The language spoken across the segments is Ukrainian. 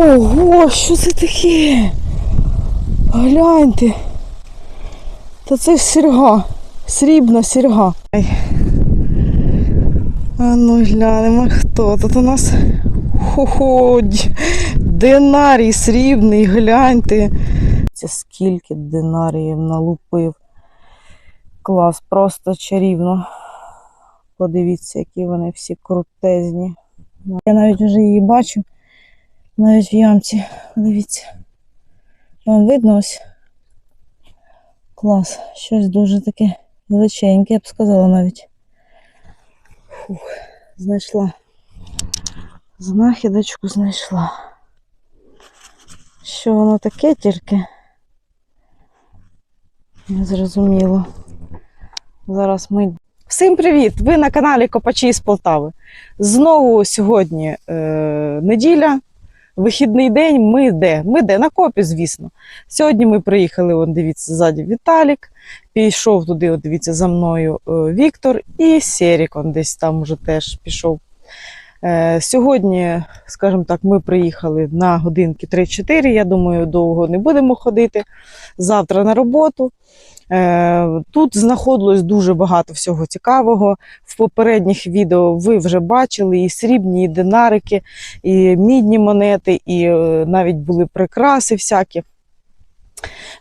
Ого, що це таке? Гляньте. Та це ж. Срібна сірга. А ну глянемо, хто тут у нас. Хо-хо, динарій срібний, гляньте. Це скільки динаріїв налупив. Клас, просто чарівно. Подивіться, які вони всі крутезні. Я навіть вже її бачу. Навіть в ямці. Дивіться. Вам видно ось? Клас. Щось дуже таке величеньке, я б сказала навіть. Фух, знайшла. Знахідочку знайшла. Що воно таке тільки? Не зрозуміло. Зараз ми. Всім привіт! Ви на каналі Копачі з Полтави. Знову сьогодні е, неділя, вихідний день. Ми де? Ми де? На копі, звісно. Сьогодні ми приїхали, он, дивіться, ззаді Віталік. Пішов туди, от, дивіться, за мною е, Віктор і Серік, он десь там уже теж пішов. Е, Сьогодні, скажімо так, ми приїхали на годинки 3-4. Я думаю, довго не будемо ходити. Завтра на роботу. Е, Тут знаходилось дуже багато всього цікавого. В попередніх відео ви вже бачили і срібні, і динарики, і мідні монети, і е, навіть були прикраси всякі.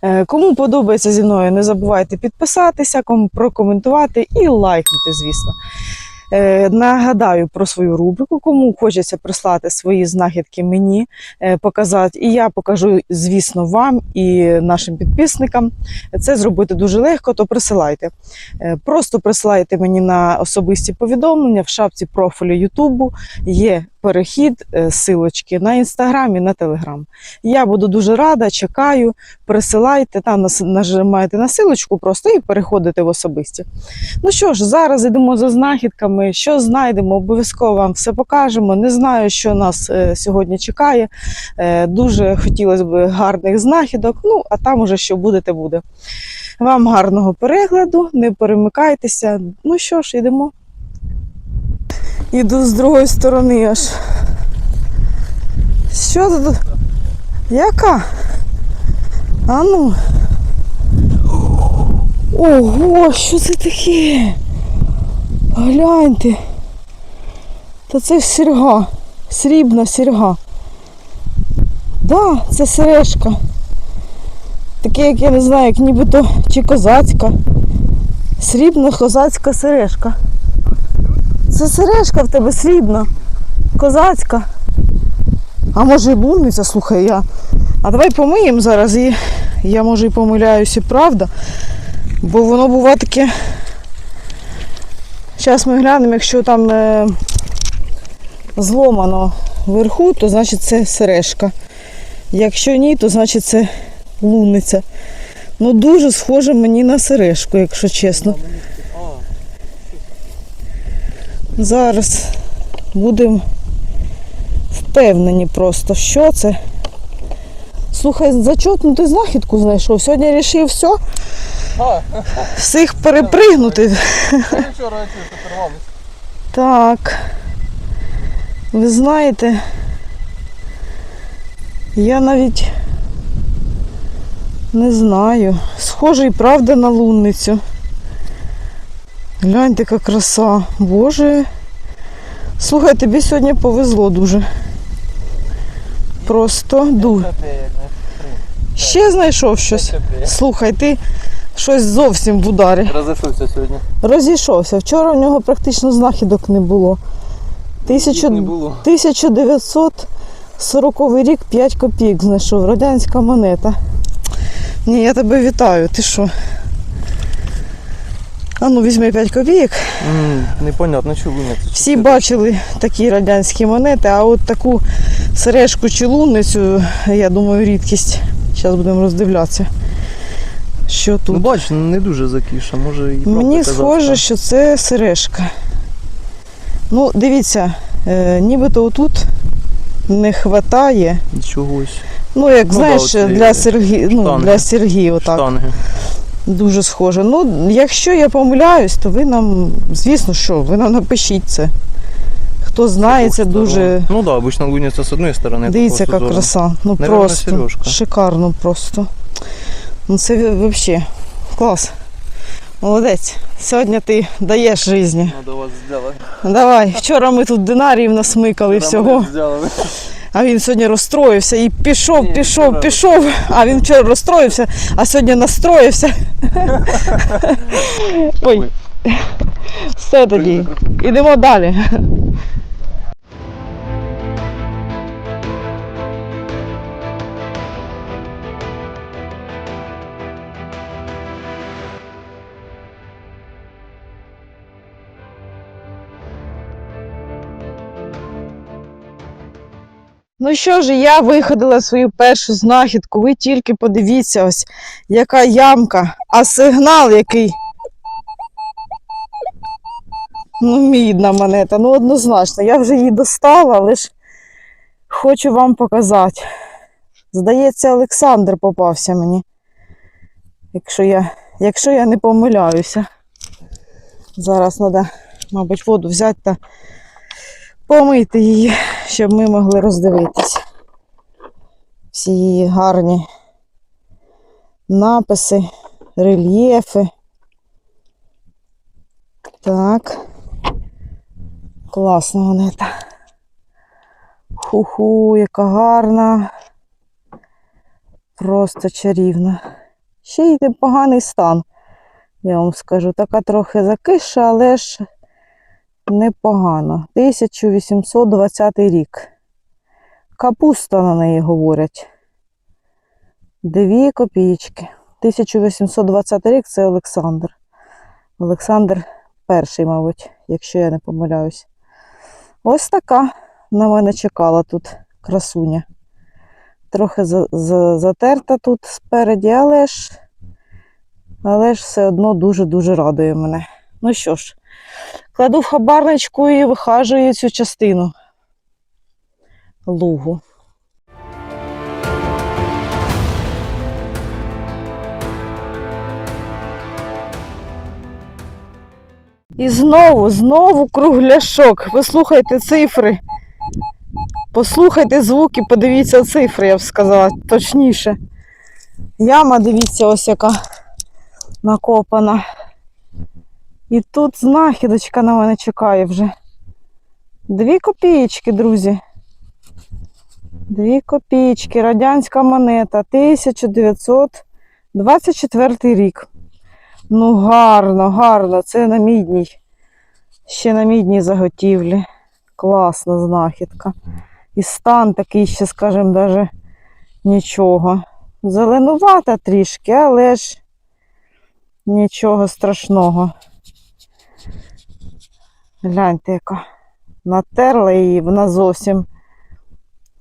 Е, Кому подобається зі мною, не забувайте підписатися, прокоментувати і лайкнути, звісно. Е, Нагадаю про свою рубрику, кому хочеться прислати свої знахідки мені е, показати. І я покажу, звісно, вам і нашим підписникам. Це зробити дуже легко, то присилайте. Е, Просто присилайте мені на особисті повідомлення в шапці профілю Ютубу. Є перехід, е, силочки на інстаграм і на телеграм. Я буду дуже рада, чекаю. Присилайте там нажимаєте на силочку просто і переходите в особисті. Ну що ж, зараз йдемо за знахідками. Що знайдемо, обов'язково вам все покажемо. Не знаю, що нас е, сьогодні чекає. Е, дуже хотілося б гарних знахідок. Ну, а там уже що буде, те буде. Вам гарного перегляду, не перемикайтеся. Ну що ж, йдемо. Іду з другої сторони аж. Що тут? Яка? А ну. Ого, що це таке? Гляньте. Та це ж сірга. Срібна сірга. Да, це сережка. Таке, як я не знаю, як нібито чи козацька. Срібна козацька сережка. Це сережка в тебе срібна. Козацька. А може і лунниця, слухай, я. А давай помиємо зараз і я може і помиляюся, правда. Бо воно буває таке. Зараз ми глянемо, якщо там е, зломано вверху, то значить це сережка. Якщо ні, то значить це лунниця. Ну дуже схоже мені на сережку, якщо чесно. Зараз будемо впевнені просто, що це. Слухай, зачетну ти знахідку знайшов. Сьогодні вирішив все, всіх перепригнути. вчора. Так. Ви знаєте, я навіть не знаю. Схожий, правда, на лунницю. Гляньте, яка краса. Боже. Слухай, тобі сьогодні повезло дуже. Просто ду. Ще знайшов щось. Слухай, ти щось зовсім в ударі. Розійшовся сьогодні. Розійшовся. Вчора в нього практично знахідок. Не було. 1940 рік 5 копійок знайшов. Радянська монета. Ні, я тебе вітаю. Ти що? А ну візьми 5 копійок. М, Непонятно, ні. Всі бачили такі радянські монети, а от таку сережку чи лунницю, я думаю, рідкість. Зараз будемо роздивлятися. Що тут? Ну бач, не дуже закіша, може і Мені схоже, що це сережка. Ну, дивіться, е, нібито отут не вистачає. Чогось. Ну, як Ну, знаєш, да, для Сергія, ну, для Сергія отак. Штанги. Дуже схоже. Ну, якщо я помиляюсь, то ви нам, звісно, що, ви нам напишіть це. хто знає, це дуже. Ну да, обычно луняться с одной стороны. Дивіться, это яка просто краса. Ну Наверно, просто сережка. шикарно просто. Ну це взагалі клас. Молодець. Сьогодні ти даєш житті. зором. Надо вас сделать. Давай. Вчора ми тут динаріїв насмикали всього. Сделали. А він сьогодні розстроївся і пішов, Ні, пішов, вчора- пішов. А він вчора розстроївся, а сьогодні настроївся. Ой. Все тоді. Ідемо далі. Ну що ж, я виходила свою першу знахідку. Ви тільки подивіться, ось яка ямка, а сигнал який. Ну, мідна монета, ну однозначно. Я вже її достала, але хочу вам показати. Здається, Олександр попався мені. Якщо я, якщо я не помиляюся. Зараз треба, мабуть, воду взяти та помити її, щоб ми могли роздивитись. Всі її гарні написи, рельєфи. Так. Класна монета. Ху-ху, яка гарна. Просто чарівна. Ще й непоганий стан, я вам скажу. Така трохи закиша, але ж непогано. 1820 рік. Капуста на неї говорять. Дві копійки. 1820 рік це Олександр. Олександр перший, мабуть, якщо я не помиляюсь. Ось така на мене чекала тут красуня. Трохи за, за, затерта тут спереді, але ж, але ж все одно дуже-дуже радує мене. Ну що ж, кладу в хабарничку і вихажую цю частину лугу. І знову, знову кругляшок. Ви слухайте цифри. Послухайте звуки, подивіться цифри, я б сказала, точніше. Яма, дивіться, ось яка накопана. І тут знахідочка на мене чекає вже. Дві копійки, друзі. Дві копійки, радянська монета, 1924 рік. Ну, гарно, гарно, це на мідній. Ще на мідній заготівлі. Класна знахідка. І стан такий ще, скажімо, даже нічого. Зеленувата трішки, але ж нічого страшного. Гляньте, яка натерла її, вона зовсім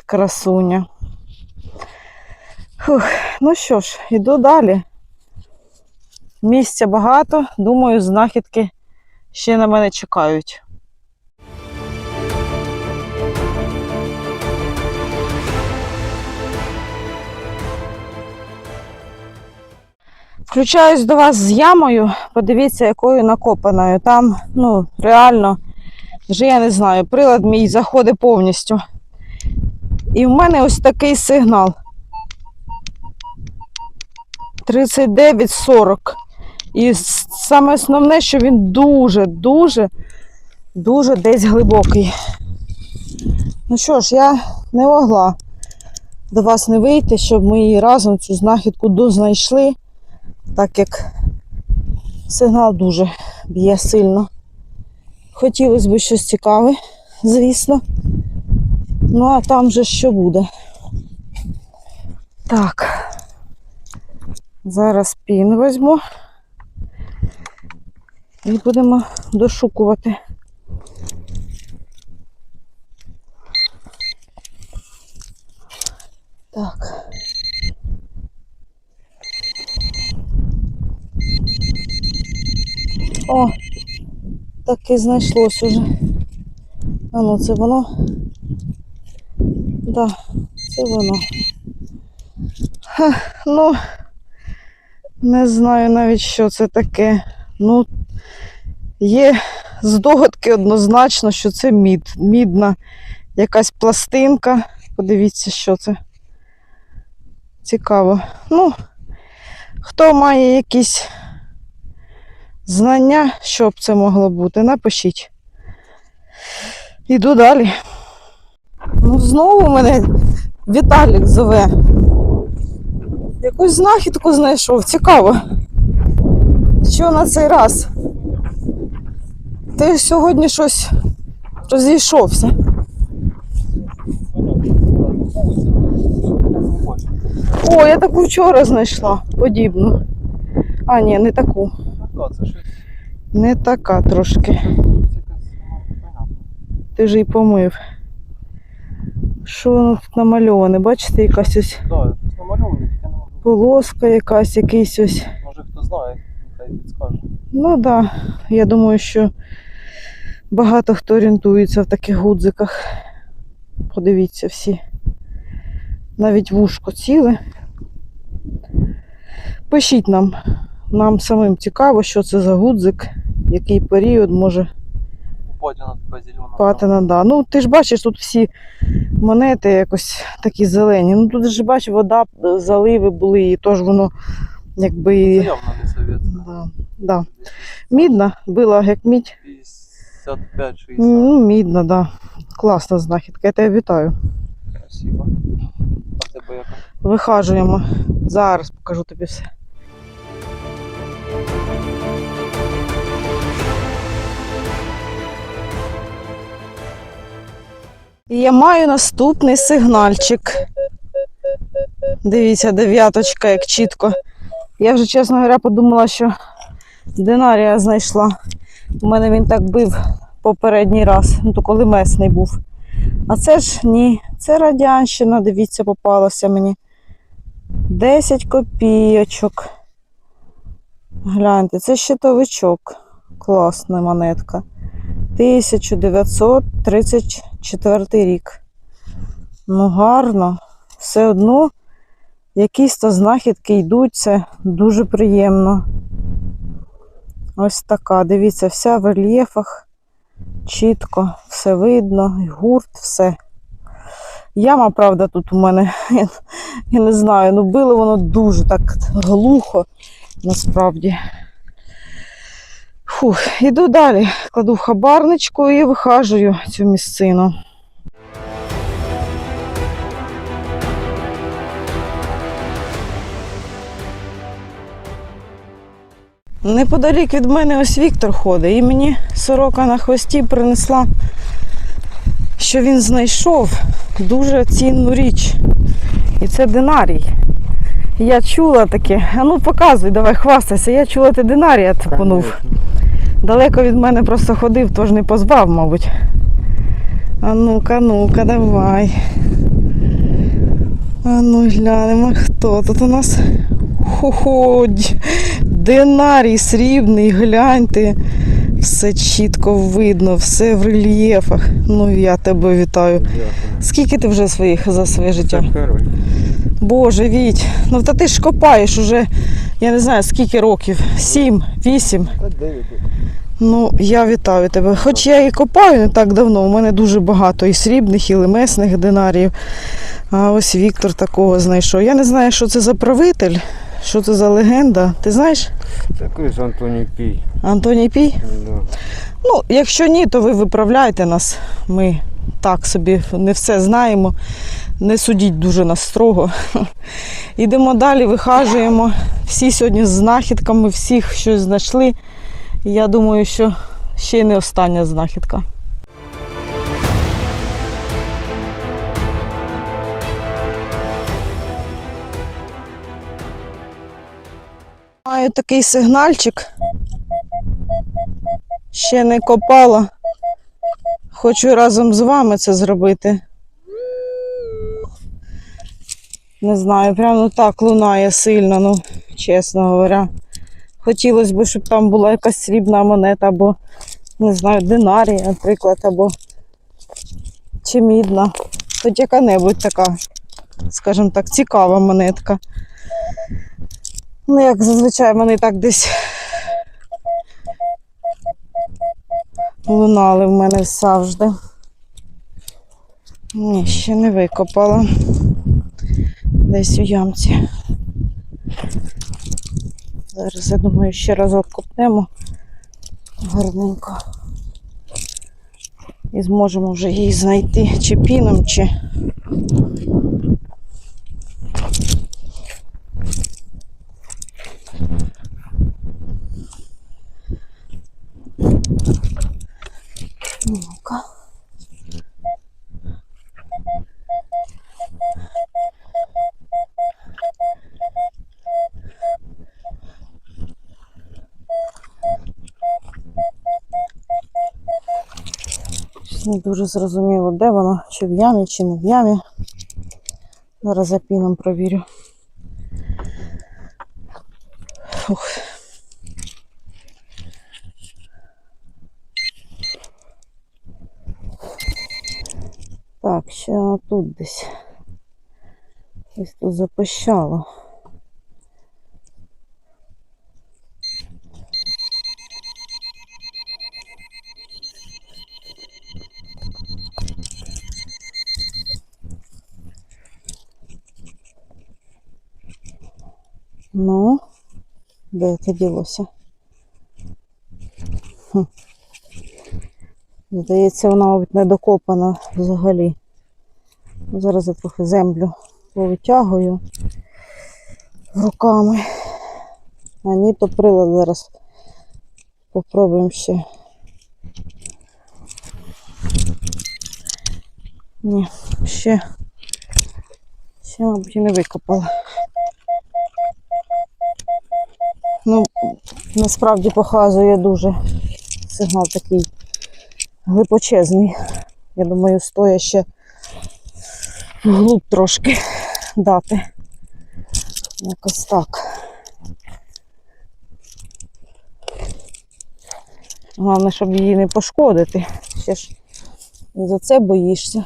красуня. Фух, ну що ж, іду далі. Місця багато, думаю, знахідки ще на мене чекають. Включаюсь до вас з ямою. Подивіться, якою накопаною. Там, ну, реально, вже я не знаю, прилад мій заходить повністю. І в мене ось такий сигнал. 39,40. І саме основне, що він дуже, дуже, дуже десь глибокий. Ну що ж, я не могла до вас не вийти, щоб ми її разом цю знахідку дознайшли, так як сигнал дуже б'є сильно. Хотілося б щось цікаве, звісно. Ну, а там же що буде. Так. Зараз пін візьму. І будемо дошукувати. Так. О, так і знайшлось уже. А ну це воно. Да, це воно. Ха, ну, не знаю навіть, що це таке. Ну, Є здогадки однозначно, що це мід. Мідна якась пластинка. Подивіться, що це. Цікаво. Ну, хто має якісь знання, що б це могло бути, напишіть. Іду далі. Ну, знову мене Віталік зове. Якусь знахідку знайшов. Цікаво. Що на цей раз? Ти сьогодні щось розійшовся. О, я таку вчора знайшла. Подібну. А, ні, не таку. Це щось Не така трошки. Ти вже й помив. Що воно тут намальоване? Бачите, якась ось Да, якось намальований, тільки не можу. полоска, якась, якийсь ось. Може хто знає, хай підскаже. Ну так, да. я думаю, що багато хто орієнтується в таких гудзиках. Подивіться всі. Навіть вушко ціле. Пишіть нам. Нам самим цікаво, що це за гудзик, який період може Упадіна така зелена. патина. Да. Ну, ти ж бачиш, тут всі монети якось такі зелені. Ну тут ж бачиш, вода, заливи були, і тож воно якби. Це явно не совєтська. Да, да. Мідна, била як мідь. 55-60. Ну, мідна, да. Класна знахідка, я тебе вітаю. Спасибо. А тебе яка? Вихажуємо. Зараз покажу тобі все. І я маю наступний сигнальчик. Дивіться, дев'яточка, як чітко. Я вже, чесно говоря, подумала, що динарія знайшла. У мене він так бив попередній раз, ну то коли месний був. А це ж ні, це радянщина, дивіться, попалася мені. 10 копійочок. Гляньте, це щитовичок. Класна монетка. 1934 рік. Ну, гарно. Все одно якісь то знахідки йдуть, це дуже приємно. Ось така. Дивіться, вся в рельєфах. Чітко, все видно, гурт, все. Яма, правда, тут у мене, я, я не знаю, ну било воно дуже так глухо, насправді. Фух, іду далі. Кладу хабарничку і вихажую цю місцину. Неподалік від мене ось Віктор ходить, і мені сорока на хвості принесла, що він знайшов дуже цінну річ. І це динарій. Я чула таке, а ну показуй, давай хвастайся. Я чула, ти динарія типунув. Далеко від мене просто ходив, тож не позбав, мабуть. А ну-ка, ну-ка, давай. А ну глянемо, хто тут у нас. Хо-хо, динарій срібний, гляньте. Все чітко видно, все в рельєфах. Ну я тебе вітаю. Скільки ти вже своїх за своє життя? Второй. Боже, Віть, ну та ти ж копаєш уже, я не знаю скільки років, сім, вісім. Ну, я вітаю тебе. Хоч я і копаю не так давно, у мене дуже багато і срібних, і лемесних динарів. А ось Віктор такого знайшов. Я не знаю, що це за правитель, що це за легенда. Ти знаєш? Такой же Антоний Пий. Антоній Пій? Да. Ну, якщо ні, то ви виправляйте нас. Ми так собі не все знаємо. Не судіть дуже нас строго. Ідемо далі, вихажуємо. Всі сьогодні з знахідками, всіх щось знайшли. Я думаю, що ще й не остання знахідка. Маю такий сигнальчик. Ще не копала. Хочу разом з вами це зробити. Не знаю, прямо так лунає сильно, ну, чесно говоря. Хотілося б, щоб там була якась срібна монета, або, не знаю, динарій, наприклад, або чи мідна. Хоч яка-небудь така, скажімо так, цікава монетка. Ну, як зазвичай вони так десь лунали в мене завжди. Ні, ще не викопала. Десь у ямці. Зараз, я думаю, ще разок купнемо гарненько. І зможемо вже її знайти чи піном, чи. Зрозуміло, де воно, чи в ямі, чи не в ямі. Зараз за піном провірю. Фух. Так, ще тут десь. Десь тут запищало. Ну, де це ділося? Здається, вона мабуть, не докопана взагалі. Зараз я трохи землю повитягую руками. А ні, то прилад зараз попробуємо ще. Ні, ще, ще, мабуть, і не викопала. Ну, насправді показує дуже сигнал такий глибочезний. Я думаю, стоїть ще вглуб трошки дати. Якось так. Головне, щоб її не пошкодити. Ще ж за це боїшся.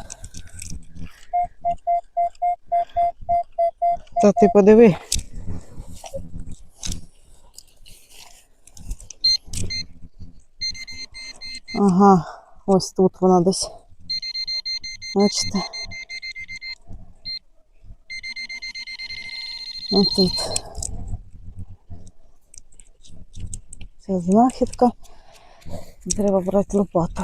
Та ти подиви. Ага, ось тут вона десь. Бачите? Ось тут. Це знахідка. Треба брати лопату.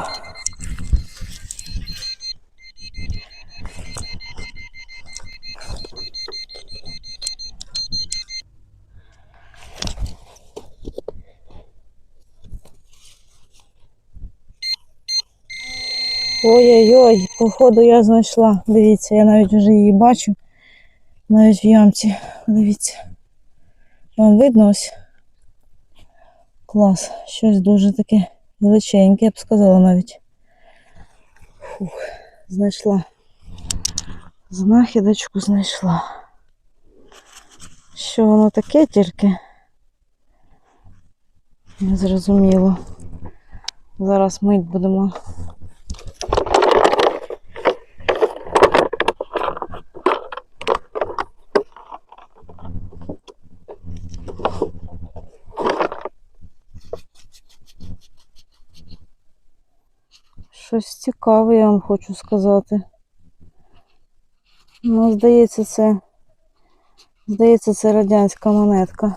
Ой-ой-ой, походу я знайшла. Дивіться, я навіть вже її бачу. Навіть в ямці. Дивіться. Вам видно ось? Клас. Щось дуже таке величеньке, я б сказала навіть. Фух, знайшла. Знахідочку знайшла. Що воно таке тільки? Не зрозуміло. Зараз мить будемо Щось цікаве, я вам хочу сказати. Ну, здається, це. Здається, це радянська монетка.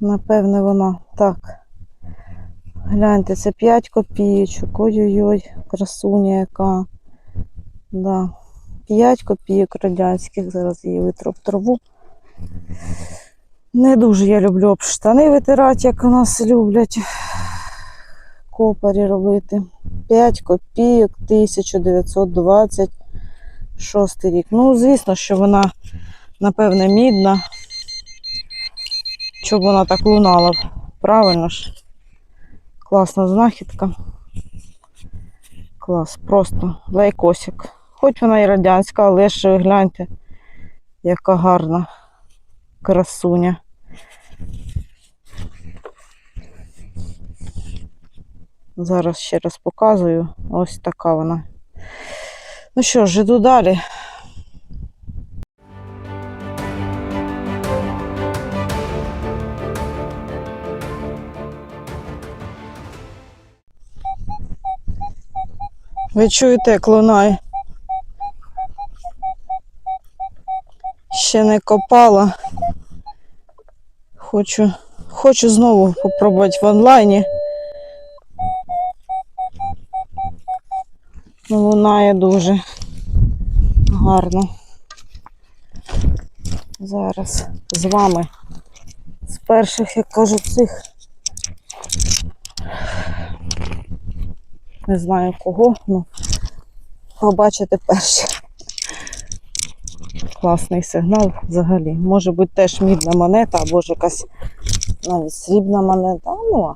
Напевне, вона. Так. Гляньте, це 5 копійочок. Ой-ой-ой, красуня яка. Да. 5 копійок радянських. Зараз її витру об траву. Не дуже я люблю штани витирати, як у нас люблять копарі робити. 5 копійок 1926 рік. Ну, звісно, що вона, напевне, мідна. Щоб вона так лунала. Правильно ж. Класна знахідка. Клас, просто лайкосик. Хоч вона і радянська, але ви гляньте, яка гарна красуня. Зараз ще раз показую. Ось така вона. Ну що ж, іду далі. Ви чуєте, як? Ще не копала. Хочу, хочу знову спробувати в онлайні. Лунає дуже гарно. Зараз з вами з перших, як кажуть, цих. Не знаю кого, ну побачите перші. Класний сигнал взагалі. Може бути теж мідна монета або ж якась навіть срібна монета. Ну,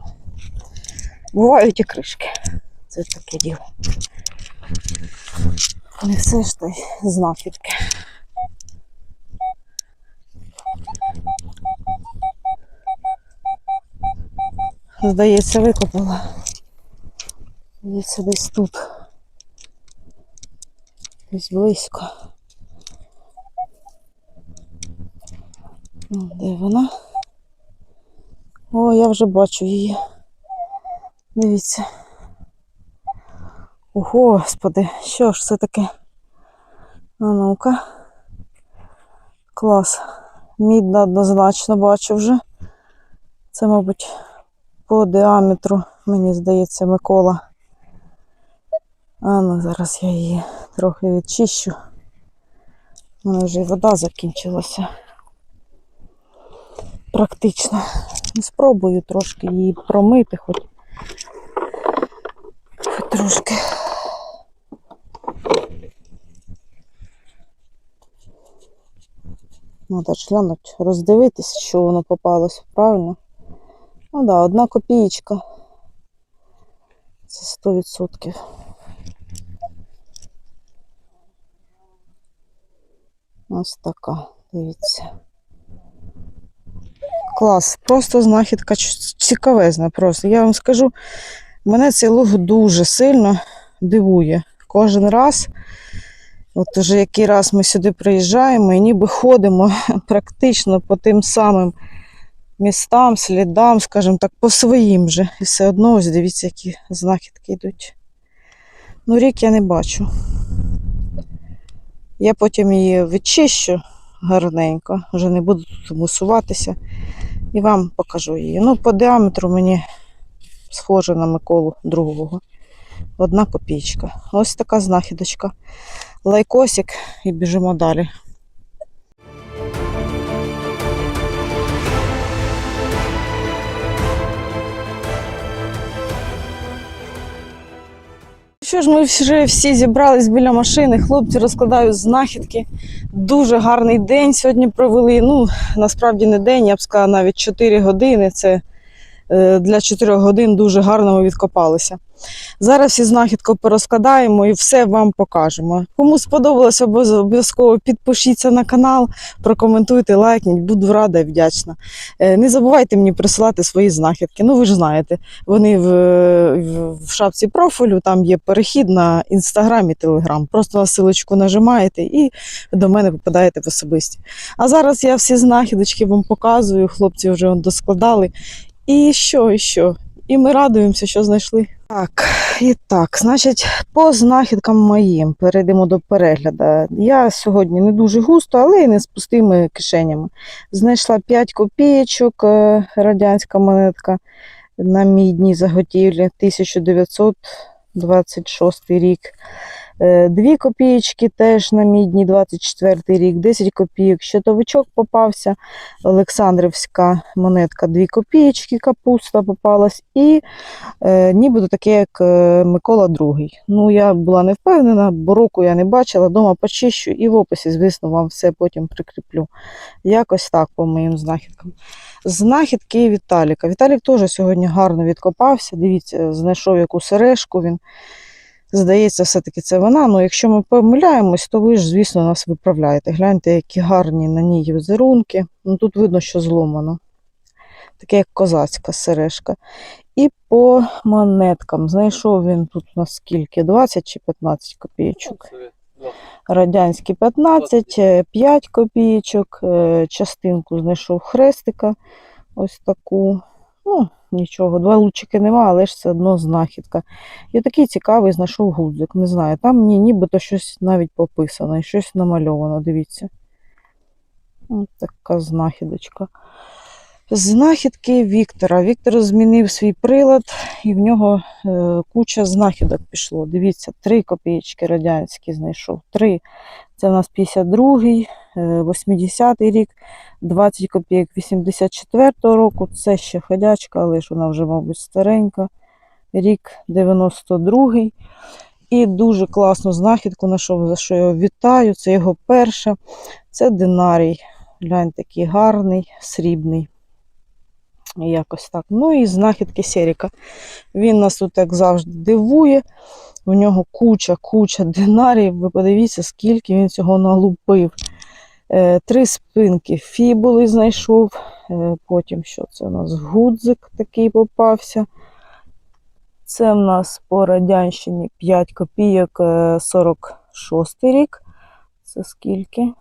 бувають і кришки. Це таке діло. Не все ж то й знахідки. Здається, викопала. Здається, десь тут. Десь близько. Ну, Де вона? О, я вже бачу її. Дивіться. Господи, що ж це таке? А ну-ка. Клас. Мідна однозначно бачу вже. Це, мабуть, по діаметру, мені здається, Микола. А ну, зараз я її трохи відчищу. У мене вже й вода закінчилася. Практично. І Спробую трошки її промити, хоч трошки. Надо ж глянуть, роздивитись, що воно попалось, правильно? Ну так, да, одна копієчка. Це 100%. Ось така, дивіться. Клас, просто знахідка цікавезна. Просто. Я вам скажу, мене цей луг дуже сильно дивує. Кожен раз, от уже який раз ми сюди приїжджаємо і ніби ходимо практично по тим самим містам, слідам, скажімо так, по своїм же. І все одно, ось дивіться, які знахідки йдуть. Ну, рік я не бачу. Я потім її відчищу гарненько, вже не буду тут мусуватися. І вам покажу її. Ну, по діаметру мені схоже на Миколу другого. Одна копійка. Ось така знахідочка. Лайкосик і біжимо далі. Що ж, ми вже всі зібрались біля машини. Хлопці розкладають знахідки. Дуже гарний день сьогодні провели. Ну, насправді не день, я б сказала, навіть 4 години. Це для 4 годин дуже гарно відкопалися. Зараз всі знахідки порозкладаємо і все вам покажемо. Кому сподобалося, обов'яз- обов'язково підпишіться на канал, прокоментуйте, лайкніть, буду рада і вдячна. Е, Не забувайте мені присилати свої знахідки. Ну, ви ж знаєте, вони в, в шапці профілю, там є перехід на інстаграм і телеграм. Просто на силочку нажимаєте і до мене попадаєте в особисті. А зараз я всі знахідочки вам показую, хлопці вже доскладали. І що, і що? І ми радуємося, що знайшли. Так, і так, значить, по знахідкам моїм перейдемо до перегляду. Я сьогодні не дуже густо, але і не з пустими кишенями. Знайшла 5 копійочок, е, радянська монетка на мідній заготівлі 1926 рік. Е, Дві копійки теж на мідній 24 рік, 10 копійок. Щитовичок попався, Олександрівська монетка 2 копійки, капуста попалась, і е, нібито таке, як е, Микола II. Ну, я була не впевнена, бо року я не бачила, дома почищу і в описі, звісно, вам все потім прикріплю. Якось так по моїм знахідкам. Знахідки Віталіка. Віталік теж сьогодні гарно відкопався. Дивіться, знайшов яку сережку він. Здається, все-таки це вона. Ну, якщо ми помиляємось, то ви ж, звісно, нас виправляєте. Гляньте, які гарні на ній візерунки. Ну, тут видно, що зломано. Таке як козацька сережка. І по монеткам. Знайшов він тут у нас скільки? 20 чи 15 копійочок. Радянські 15, е, 5 копійочок, е, частинку знайшов хрестика. Ось таку. Ну, нічого. Два лучики нема, але ж все одно знахідка. І такий цікавий знайшов гудзик. Не знаю, там ні, нібито щось навіть пописано і щось намальовано. Дивіться. Ось така знахідочка. Знахідки Віктора. Віктор змінив свій прилад, і в нього е, куча знахідок пішло. Дивіться, три копійки радянські знайшов. Три. Це у нас 52-й, е, 80-й рік, 20 копійок 84-го року. Це ще ходячка, але ж вона вже, мабуть, старенька. Рік 92-й. І дуже класну знахідку знайшов, за що я його вітаю. Це його перша. Це динарій. Глянь, такий гарний, срібний. Якось так. Ну і знахідки Серіка. Він нас тут, як завжди, дивує. У нього куча, куча динарів. Ви подивіться, скільки він цього налупив. Е, три спинки фібули знайшов. Е, потім що це у нас? Гудзик такий попався. Це в нас по радянщині 5 копійок, е, 46 рік. Це скільки?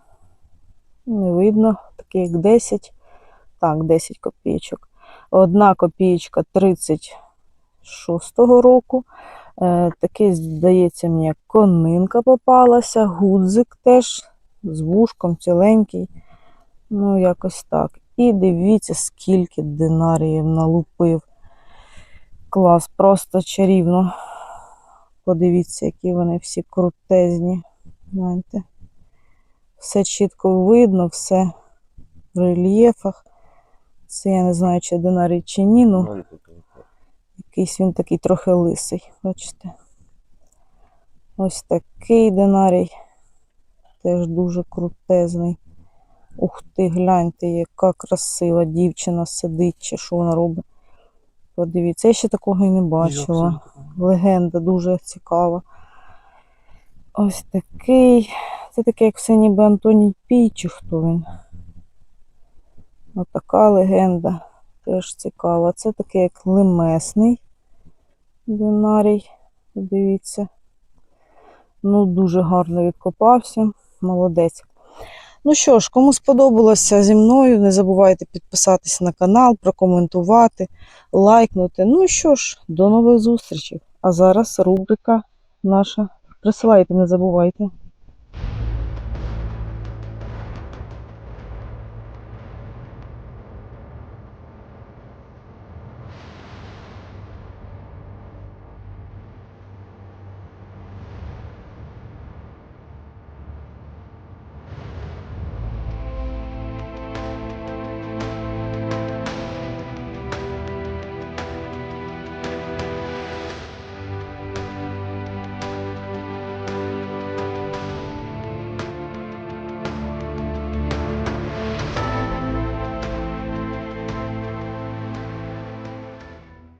Не видно, таке як 10. Так, 10 копійочок. Одна копійка 36-го року. Е, такий, здається, мені конинка попалася, гудзик теж з вушком ціленький. Ну, якось так. І дивіться, скільки динаріїв налупив. Клас, просто чарівно. Подивіться, які вони всі крутезні. Знаєте. Все чітко видно, все в рельєфах. Це я не знаю, чи динарій чи ні, ну якийсь він такий трохи лисий. Бачите? Ось такий динарій. Теж дуже крутезний. Ух ти, гляньте, яка красива дівчина сидить, чи що вона робить. Подивіться, я ще такого і не бачила. Легенда дуже цікава. Ось такий. Це такий, як все ніби Антоній Пій, чи хто він. Отака легенда. Теж цікава. Це такий як лимесний динарій. Дивіться. Ну, дуже гарно відкопався. Молодець. Ну що ж, кому сподобалося зі мною, не забувайте підписатися на канал, прокоментувати, лайкнути. Ну що ж, до нових зустрічей. А зараз рубрика наша. Присилайте, не забувайте.